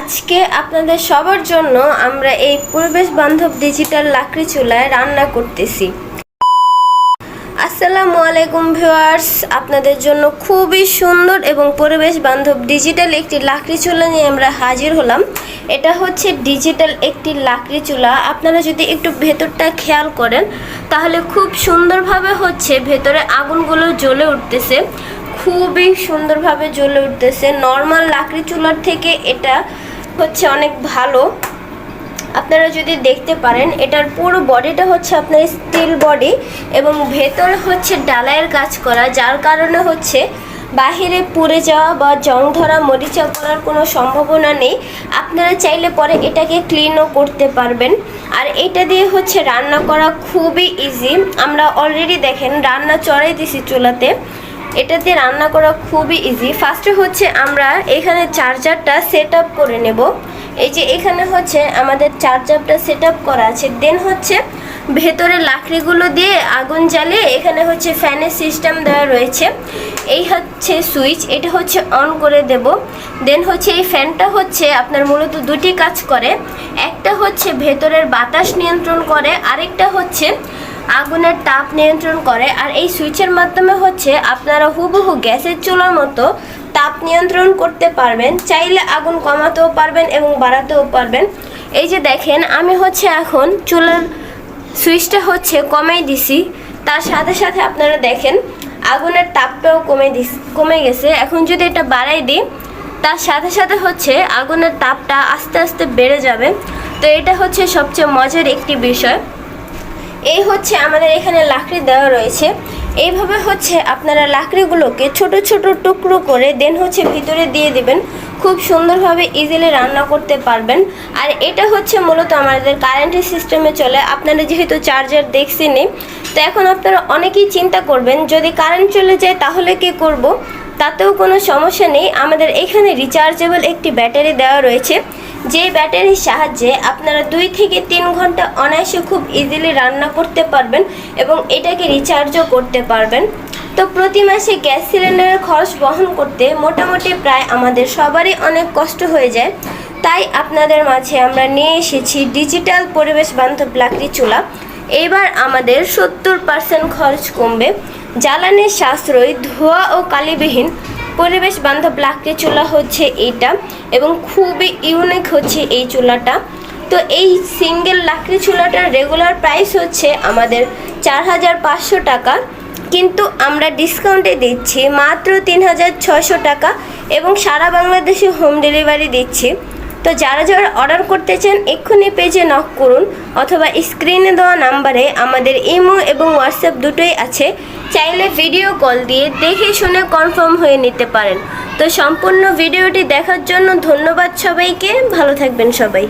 আজকে আপনাদের সবার জন্য আমরা এই পরিবেশ বান্ধব ডিজিটাল লাকড়ি চুলায় রান্না করতেছি। আসসালামু আলাইকুম ভিউয়ার্স, আপনাদের জন্য খুবই সুন্দর এবং পরিবেশ বান্ধব ডিজিটাল একটি লাকড়ি চুলা নিয়ে আমরা হাজির হলাম। এটা হচ্ছে ডিজিটাল একটি লাকড়ি চুলা। আপনারা যদি একটু ভেতরটা খেয়াল করেন, তাহলে খুব সুন্দরভাবে হচ্ছে ভেতরে আগুনগুলো জ্বলে উঠতেছে। খুবই সুন্দরভাবে জ্বলে উঠতেছে। নর্মাল লাকড়ি চুলার থেকে এটা হচ্ছে অনেক ভালো। আপনারা যদি দেখতে পারেন, এটার পুরো বডিটা হচ্ছে আপনার স্টিল বডি এবং ভেতর হচ্ছে ডালাইয়ের কাজ করা, যার কারণে হচ্ছে বাহিরে পুড়ে যাওয়া বা জং ধরা, মরিচা পড়ার কোনো সম্ভাবনা নেই। আপনারা চাইলে পরে এটাকে ক্লিনও করতে পারবেন। আর এটা দিয়ে হচ্ছে রান্না করা খুবই ইজি আমরা অলরেডি দেখেন, রান্না চড়াই দিছি চুলাতে। এটাতে রান্না করা খুবই ইজি ফার্স্টে হচ্ছে আমরা এখানে চার্জারটা সেট আপ করে নেব। এই যে এখানে হচ্ছে আমাদের চার্জারটা সেট আপ করা আছে। দেন হচ্ছে ভেতরে লাকড়িগুলো দিয়ে আগুন জ্বালিয়ে এখানে হচ্ছে ফ্যানের সিস্টেম দেওয়া রয়েছে। এই হচ্ছে সুইচ এটা হচ্ছে অন করে দেব। দেন হচ্ছে এই ফ্যানটা হচ্ছে আপনার মূলত দুটি কাজ করে। একটা হচ্ছে ভেতরের বাতাস নিয়ন্ত্রণ করে, আরেকটা হচ্ছে আগুনের তাপ নিয়ন্ত্রণ করে আর এই সুইচের মাধ্যমে হচ্ছে আপনারা হুবহু গ্যাসের চুলার মতো তাপ নিয়ন্ত্রণ করতে পারবেন, চাইলে আগুন কমাতেও পারবেন এবং বাড়াতেও পারবেন। এই যে দেখেন, আমি হচ্ছে এখন চুলার সুইচটা হচ্ছে কমাই দিছি, তার সাথে সাথে আপনারা দেখেন আগুনের তাপটাও কমে দিস, কমে গেছে। এখন যদি এটা বাড়াই দিই, তার সাথে সাথে হচ্ছে আগুনের তাপটা আস্তে আস্তে বেড়ে যাবে। তো এটা হচ্ছে সবচেয়ে মজার একটি বিষয়। এই হচ্ছে আমাদের এখানে লাকড়ি দেওয়া রয়েছে। এইভাবে হচ্ছে আপনারা লাকড়িগুলোকে ছোট ছোট টুকরো করে দেন হচ্ছে ভিতরে দিয়ে দিবেন। খুব সুন্দরভাবে ইজিলি রান্না করতে পারবেন। আর এটা হচ্ছে মূলত আমাদের কারেন্টের সিস্টেমে চলে। আপনারা যেহেতু চার্জার দেখছেনই তো এখন আপনারা অনেকেই চিন্তা করবেন, যদি কারেন্ট চলে যায় তাহলে কি করব? তাতেও কোনো সমস্যা নেই। আমাদের এখানে রিচার্জেবল একটি ব্যাটারি দেওয়া রয়েছে। যে ব্যাটারির সাহায্যে আপনারা দুই থেকে তিন ঘণ্টা অনায়াসে খুব ইজিলি রান্না করতে পারবেন এবং এটাকে রিচার্জও করতে পারবেন। তো প্রতি মাসে গ্যাস সিলিন্ডারের খরচ বহন করতে মোটামুটি প্রায় আমাদের সবারই অনেক কষ্ট হয়ে যায়। তাই আপনাদের মাঝে আমরা নিয়ে এসেছি ডিজিটাল পরিবেশ বান্ধব লাকড়ি চুলা। এবার আমাদের সত্তর পার্সেন্ট খরচ কমবে। জ্বালানির সাশ্রয়, ধোয়া ও কালিবিহীন পরিবেশ বান্ধব লাকড়ি চুলা হচ্ছে এইটা এবং খুবই ইউনিক হচ্ছে এই চুলাটা। তো এই সিঙ্গেল লাকড়ি চুলাটার রেগুলার প্রাইস হচ্ছে আমাদের চার হাজার পাঁচশো টাকা। কিন্তু আমরা ডিসকাউন্টে দিচ্ছি মাত্র তিন হাজার ছশো টাকা এবং সারা বাংলাদেশে হোম ডেলিভারি দিচ্ছি। তো যারা যারা অর্ডার করতে চান, এক্ষুনি পেজে নক করুন অথবা স্ক্রিনে দেওয়া নাম্বারে আমাদের ইমো এবং হোয়াটসঅ্যাপ দুটোই আছে। চাইলে ভিডিও কল দিয়ে দেখে শুনে কনফার্ম হয়ে নিতে পারেন। তো সম্পূর্ণ ভিডিওটি দেখার জন্য ধন্যবাদ সবাইকে। ভালো থাকবেন সবাই।